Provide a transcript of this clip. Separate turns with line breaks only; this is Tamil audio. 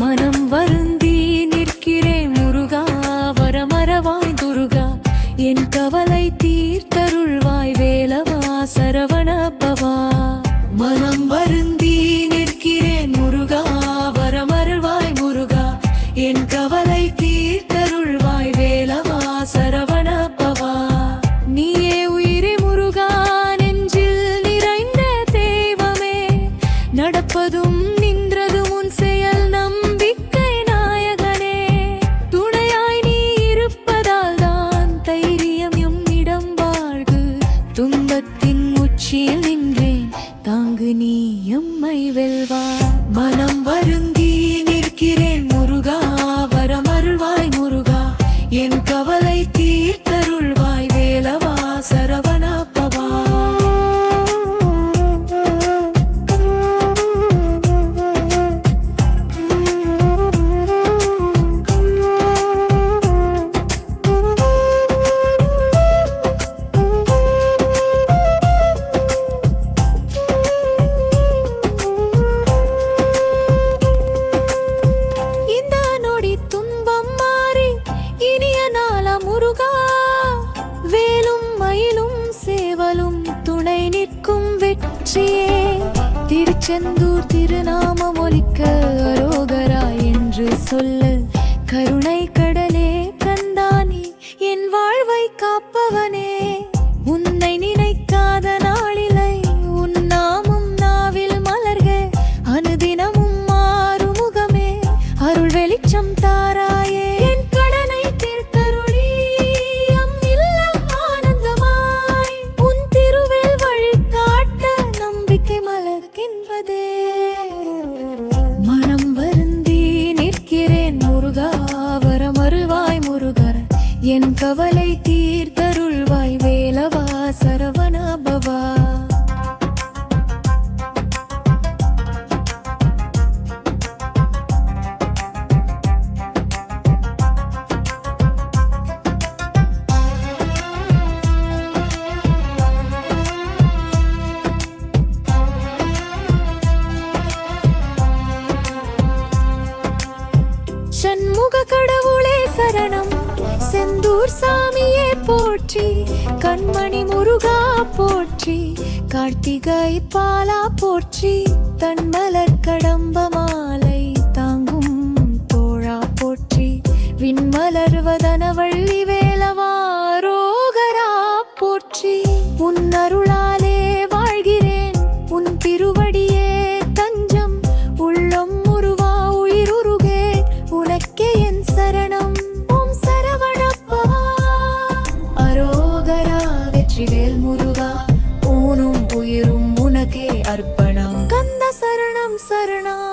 மனம் வருந்தி நிற்கிறேன் முருகா வரமரவாய் துருகா. என் கவலை தீர்த்தருள்வாய் வேலவா சரவண பவா. மனம் வருந்தி நிற்கிறேன் முருகா வரமருள்வாய் முருகா. என் கவலை தீர்த்தருள்வாய் வேலவா சரவண பவா. நீயே உயிரே முருகா நெஞ்சில் நிறைந்த தெய்வமே நடப்பதும் நீ எம்மை வெல்வா. மனம் வருந்தி நிற்கிறேன் முருகா. வரமருள்வாய் முருகா. என் கவலை வெற்றியே. திருச்செந்தூர் திருநாமம் ஒலிக்க அரோகரா என்று சொல்லு. கருணை கடலே கந்தான் என் கவலை தீர்த்தருள்வாய் வேலவா சரவணபவா? சண்முக கடவுளே சரணம் கண்மணி முருகா போற்றி கார்த்திகை பாலா போற்றி தன்மலர் கடம்பமா உயிரும் உனக்கே அர்ப்பணம். கந்த சரணம் சரணம்.